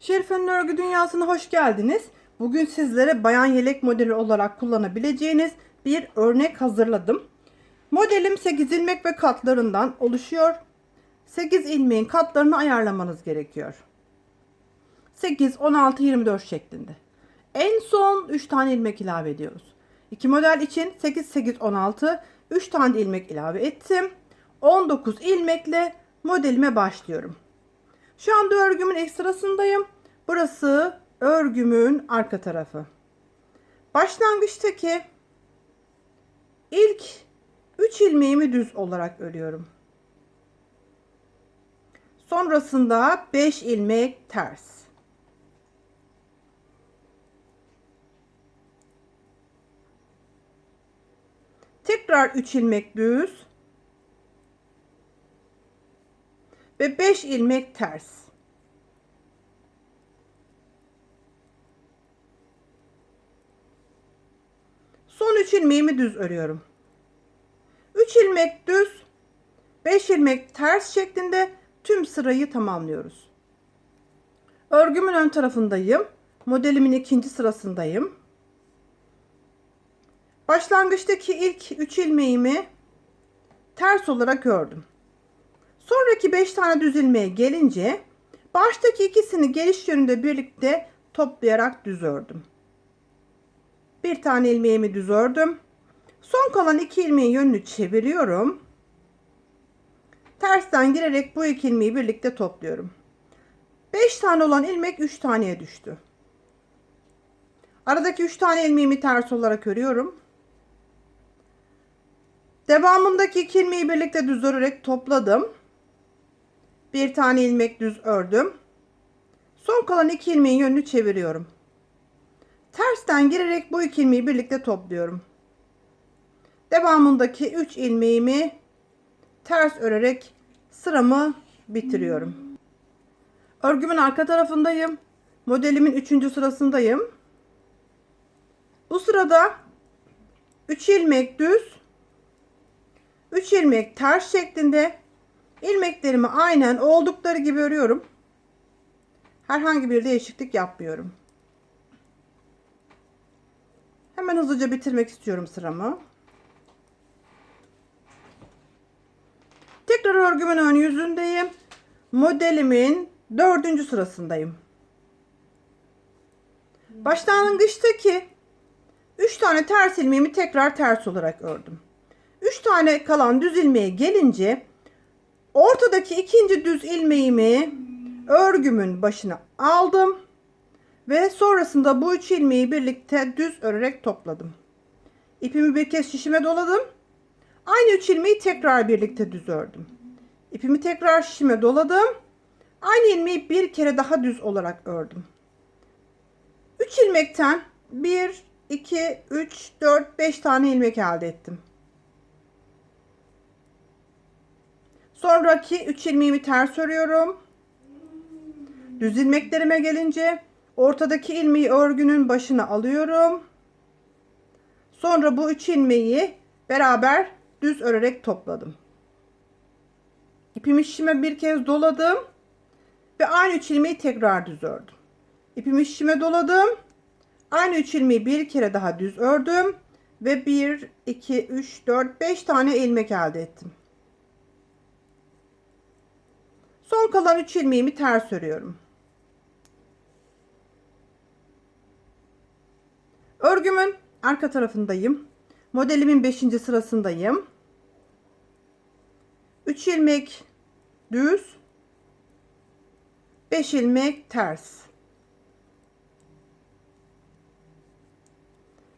Şerife'nin örgü dünyasına hoş geldiniz. Bugün sizlere bayan yelek modeli olarak kullanabileceğiniz bir örnek hazırladım. Modelim 8 ilmek ve katlarından oluşuyor. 8 ilmeğin katlarını ayarlamanız gerekiyor. 8, 16, 24 şeklinde. En son 3 tane ilmek ilave ediyoruz. İki model için 8, 8, 16, 3 tane ilmek ilave ettim. 19 ilmekle modelime başlıyorum. Şu anda örgümün ekstrasındayım. Burası örgümün arka tarafı. Başlangıçtaki ilk 3 ilmeğimi düz olarak örüyorum. Sonrasında 5 ilmek ters. Tekrar 3 ilmek düz. Ve 5 ilmek ters. Son 3 ilmeğimi düz örüyorum. 3 ilmek düz, 5 ilmek ters şeklinde tüm sırayı tamamlıyoruz. Örgümün ön tarafındayım. Modelimin ikinci sırasındayım. Başlangıçtaki ilk 3 ilmeğimi ters olarak ördüm. Sonraki 5 tane düz ilmeğe gelince baştaki ikisini geliş yönünde birlikte toplayarak düz ördüm. Bir tane ilmeğimi düz ördüm. Son kalan iki ilmeğin yönünü çeviriyorum. Tersten girerek bu iki ilmeği birlikte topluyorum. 5 tane olan ilmek 3 taneye düştü. Aradaki 3 tane ilmeğimi ters olarak örüyorum. Devamındaki iki ilmeği birlikte düz örerek topladım. Bir tane ilmek düz ördüm. Son kalan iki ilmeğin yönünü çeviriyorum. Tersten girerek bu iki ilmeği birlikte topluyorum. Devamındaki 3 ilmeğimi ters örerek sıramı bitiriyorum. Örgümün arka tarafındayım. Modelimin 3. sırasındayım. Bu sırada 3 ilmek düz, 3 ilmek ters şeklinde ilmeklerimi aynen oldukları gibi örüyorum. Herhangi bir değişiklik yapmıyorum. Hemen hızlıca bitirmek istiyorum sıramı. Tekrar örgümün ön yüzündeyim. Modelimin dördüncü sırasındayım. Başlangıçtaki 3 tane ters ilmeğimi tekrar ters olarak ördüm. 3 tane kalan düz ilmeğe gelince ortadaki ikinci düz ilmeğimi örgümün başına aldım ve sonrasında bu üç ilmeği birlikte düz örerek topladım. İpimi bir kez şişime doladım. Aynı üç ilmeği tekrar birlikte düz ördüm. İpimi tekrar şişime doladım. Aynı ilmeği bir kere daha düz olarak ördüm. 3 ilmekten 1, 2, 3, 4, 5 tane ilmek elde ettim. Sonraki 3 ilmeğimi ters örüyorum. Düz ilmeklerime gelince ortadaki ilmeği örgünün başına alıyorum. Sonra bu 3 ilmeği beraber düz örerek topladım. İpimi şişime bir kez doladım ve aynı 3 ilmeği tekrar düz ördüm. İpimi şişime doladım. Aynı 3 ilmeği bir kere daha düz ördüm ve 1 2 3 4 5 tane ilmek elde ettim. Son kalan 3 ilmeğimi ters örüyorum. Örgümün arka tarafındayım. Modelimin 5. sırasındayım. 3 ilmek düz, 5 ilmek ters.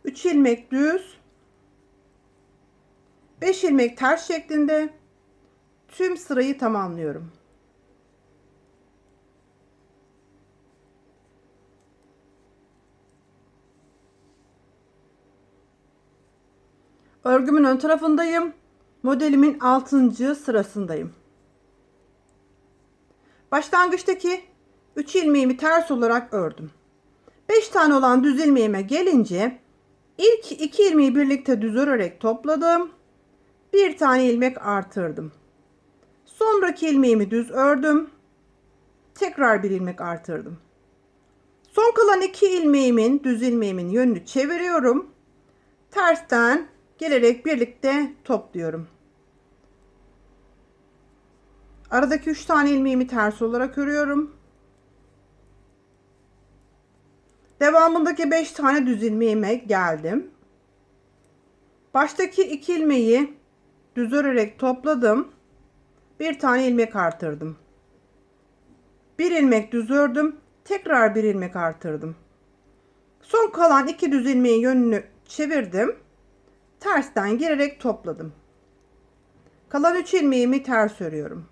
3 ilmek düz, 5 ilmek ters şeklinde tüm sırayı tamamlıyorum. Örgümün ön tarafındayım. Modelimin 6. sırasındayım. Başlangıçtaki 3 ilmeğimi ters olarak ördüm. 5 tane olan düz ilmeğime gelince ilk 2 ilmeği birlikte düz örerek topladım. Bir tane ilmek artırdım. Sonraki ilmeğimi düz ördüm. Tekrar bir ilmek artırdım. Son kalan iki ilmeğimin, düz ilmeğimin yönünü çeviriyorum. Tersten gelerek birlikte topluyorum. Aradaki 3 tane ilmeğimi ters olarak örüyorum. Devamındaki 5 tane düz ilmeğime geldim. Baştaki 2 ilmeği düz örerek topladım. Bir tane ilmek artırdım. Bir ilmek düz ördüm. Tekrar bir ilmek artırdım. Son kalan iki düz ilmeğin yönünü çevirdim. Tersten girerek topladım. Kalan 3 ilmeğimi ters örüyorum.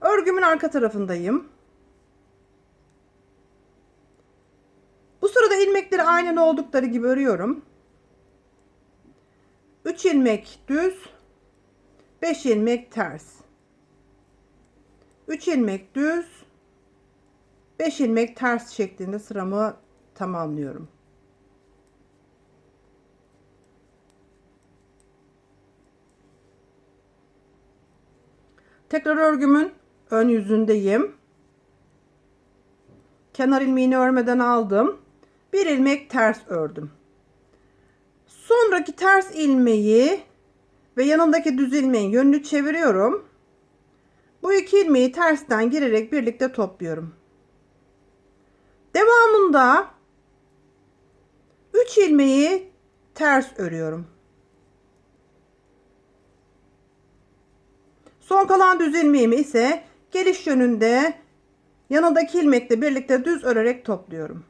Örgümün arka tarafındayım. Bu sırada ilmekleri aynen oldukları gibi örüyorum. 3 ilmek düz, 5 ilmek ters. 3 ilmek düz, 5 ilmek ters şeklinde sıramı tamamlıyorum. Tekrar örgümün ön yüzündeyim. Kenar ilmeğini örmeden aldım. Bir ilmek ters ördüm. Sonraki ters ilmeği ve yanındaki düz ilmeğin yönünü çeviriyorum. Bu iki ilmeği tersten girerek birlikte topluyorum. Devamında 3 ilmeği ters örüyorum. Son kalan düz ilmeğimi ise geliş yönünde yanındaki ilmekle birlikte düz örerek topluyorum.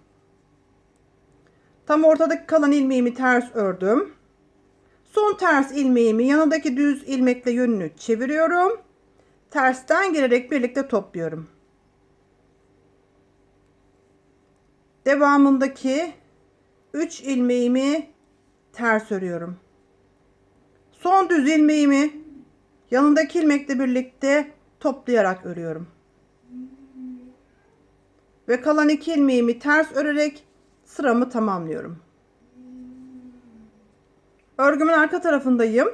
Tam ortadaki kalan ilmeğimi ters ördüm. Son ters ilmeğimi yanındaki düz ilmekle yönünü çeviriyorum. Tersten girerek birlikte topluyorum. Devamındaki 3 ilmeğimi ters örüyorum. Son düz ilmeğimi yanındaki ilmekle birlikte toplayarak örüyorum. Ve kalan iki ilmeğimi ters örerek sıramı tamamlıyorum. Örgümün arka tarafındayım.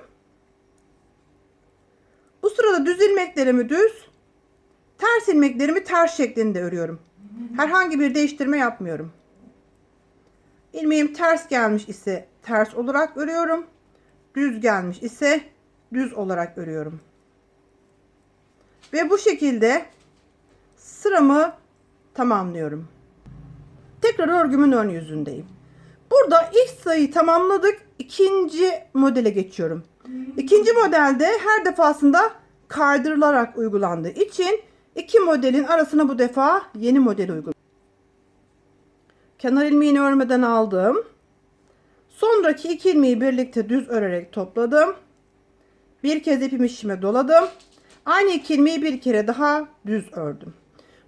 Bu sırada düz ilmeklerimi düz, ters ilmeklerimi ters şeklinde örüyorum. Herhangi bir değiştirme yapmıyorum. İlmeğim ters gelmiş ise ters olarak örüyorum. Düz gelmiş ise düz olarak örüyorum. Ve bu şekilde sıramı tamamlıyorum. Tekrar örgümün ön yüzündeyim. Burada ilk sayıyı tamamladık. İkinci modele geçiyorum. İkinci modelde her defasında kaydırılarak uygulandığı için iki modelin arasına bu defa yeni model uyguladım. Kenar ilmeğini örmeden aldım. Sonraki iki ilmeği birlikte düz örerek topladım. Bir kez ipimi işime doladım. Aynı iki ilmeği bir kere daha düz ördüm.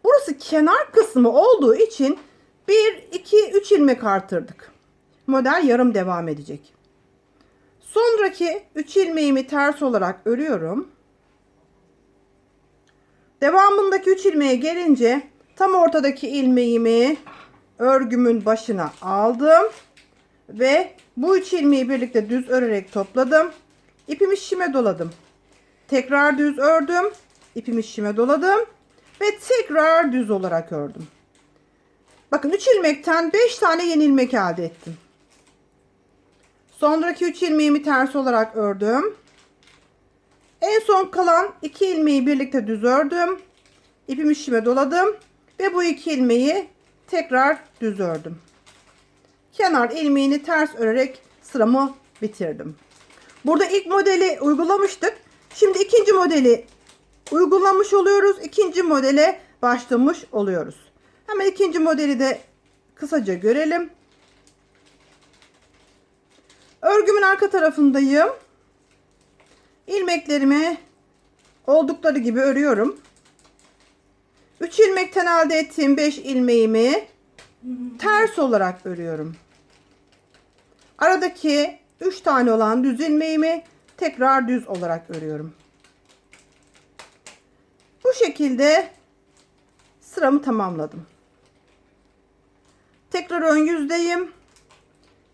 Burası kenar kısmı olduğu için 1, 2, 3 ilmek artırdık. Model yarım devam edecek. Sonraki 3 ilmeğimi ters olarak örüyorum. Devamındaki 3 ilmeğe gelince tam ortadaki ilmeğimi örgümün başına aldım ve bu 3 ilmeği birlikte düz örerek topladım. İpimi şişime doladım. Tekrar düz ördüm. İpimi şişime doladım ve tekrar düz olarak ördüm. Bakın 3 ilmekten 5 tane yeni ilmek elde ettim. Sonraki 3 ilmeğimi ters olarak ördüm. En son kalan 2 ilmeği birlikte düz ördüm. İpimi şişime doladım ve bu 2 ilmeği tekrar düz ördüm. Kenar ilmeğini ters örerek sıramı bitirdim. Burada ilk modeli uygulamıştık. Şimdi ikinci modeli uygulamış oluyoruz. İkinci modele başlamış oluyoruz. Hemen ikinci modeli de kısaca görelim. Örgümün arka tarafındayım. İlmeklerimi oldukları gibi örüyorum. 3 ilmekten elde ettiğim 5 ilmeğimi ters olarak örüyorum. Aradaki 3 tane olan düz ilmeğimi tekrar düz olarak örüyorum. Bu şekilde sıramı tamamladım. Tekrar ön yüzdeyim.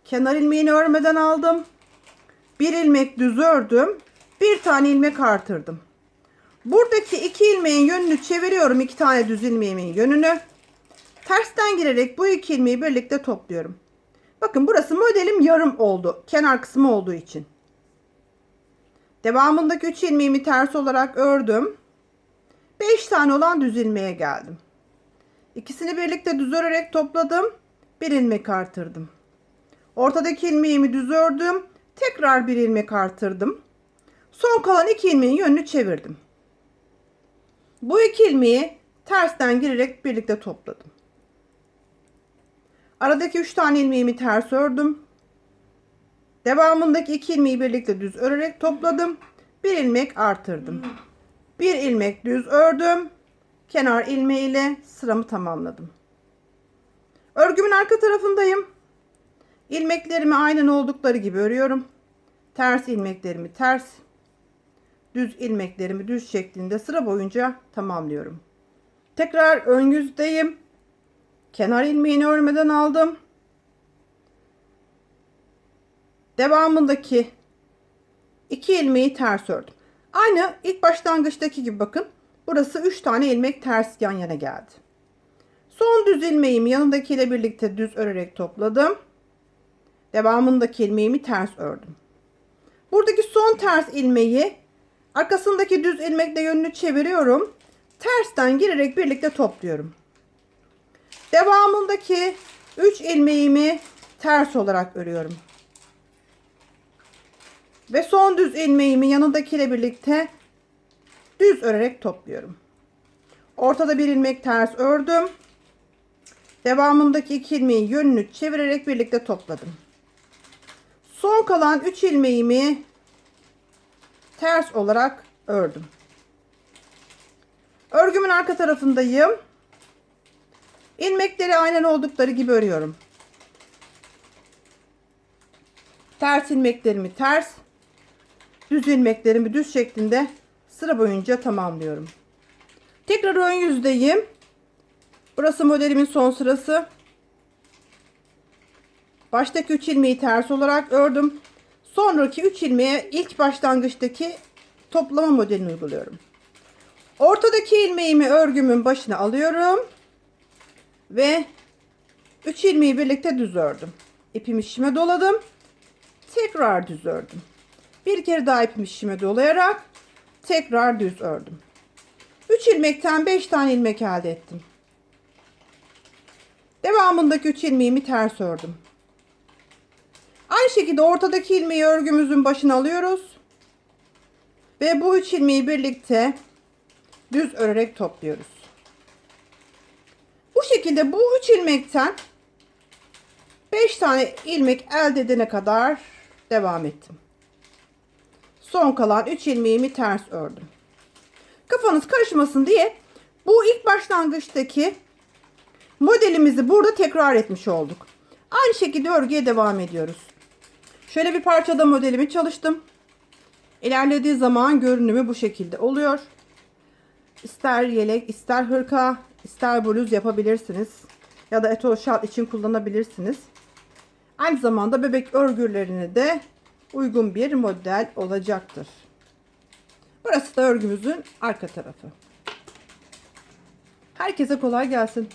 Kenar ilmeğini örmeden aldım. Bir ilmek düz ördüm. Bir tane ilmek artırdım. Buradaki iki ilmeğin yönünü çeviriyorum. iki tane düz ilmeğimin yönünü. Tersten girerek bu iki ilmeği birlikte topluyorum. Bakın burası modelim yarım oldu. Kenar kısmı olduğu için. Devamındaki 3 ilmeğimi ters olarak ördüm. 5 tane olan düz ilmeğe geldim. İkisini birlikte düz örerek topladım. Bir ilmek artırdım. Ortadaki ilmeğimi düz ördüm. Tekrar bir ilmek artırdım. Son kalan iki ilmeğin yönünü çevirdim. Bu iki ilmeği tersten girerek birlikte topladım. Aradaki 3 tane ilmeğimi ters ördüm. Devamındaki iki ilmeği birlikte düz örerek topladım. Bir ilmek artırdım. Bir ilmek düz ördüm. Kenar ilmeği ile sıramı tamamladım. Örgümün arka tarafındayım. İlmeklerimi aynen oldukları gibi örüyorum. Ters ilmeklerimi ters, düz ilmeklerimi düz şeklinde sıra boyunca tamamlıyorum. Tekrar ön yüzdeyim. Kenar ilmeğini örmeden aldım. Devamındaki iki ilmeği ters ördüm. Aynı ilk başlangıçtaki gibi bakın. Burası 3 tane ilmek ters yan yana geldi. Son düz ilmeğimi yanındakiyle birlikte düz örerek topladım. Devamındaki ilmeğimi ters ördüm. Buradaki son ters ilmeği arkasındaki düz ilmekle yönünü çeviriyorum. Tersten girerek birlikte topluyorum. Devamındaki 3 ilmeğimi ters olarak örüyorum. Ve son düz ilmeğimi yanındakiyle birlikte düz örerek topluyorum. Ortada bir ilmek ters ördüm. Devamındaki iki ilmeğin yönünü çevirerek birlikte topladım. Son kalan 3 ilmeğimi ters olarak ördüm. Örgümün arka tarafındayım. İlmekleri aynen oldukları gibi örüyorum. Ters ilmeklerimi ters, düz ilmeklerimi düz şeklinde sıra boyunca tamamlıyorum. Tekrar ön yüzdeyim. Burası modelimin son sırası. Baştaki 3 ilmeği ters olarak ördüm. Sonraki 3 ilmeğe ilk başlangıçtaki toplama modelini uyguluyorum. Ortadaki ilmeğimi örgümün başına alıyorum. Ve 3 ilmeği birlikte düz ördüm. İpimi şişime doladım. Tekrar düz ördüm. Bir kere daha ipimi şişime dolayarak tekrar düz ördüm. 3 ilmekten 5 tane ilmek elde ettim. Devamındaki 3 ilmeğimi ters ördüm. Aynı şekilde ortadaki ilmeği örgümüzün başına alıyoruz. Ve bu 3 ilmeği birlikte düz örerek topluyoruz. Bu şekilde bu 3 ilmekten 5 tane ilmek elde edene kadar devam ettim. Son kalan 3 ilmeğimi ters ördüm. Kafanız karışmasın diye bu ilk başlangıçtaki modelimizi burada tekrar etmiş olduk. Aynı şekilde örgüye devam ediyoruz. Şöyle bir parçada modelimi çalıştım. İlerlediği zaman görünümü bu şekilde oluyor. İster yelek, ister hırka, ister bluz yapabilirsiniz. Ya da etol şal için kullanabilirsiniz. Aynı zamanda bebek örgülerine de uygun bir model olacaktır. Burası da örgümüzün arka tarafı. Herkese kolay gelsin.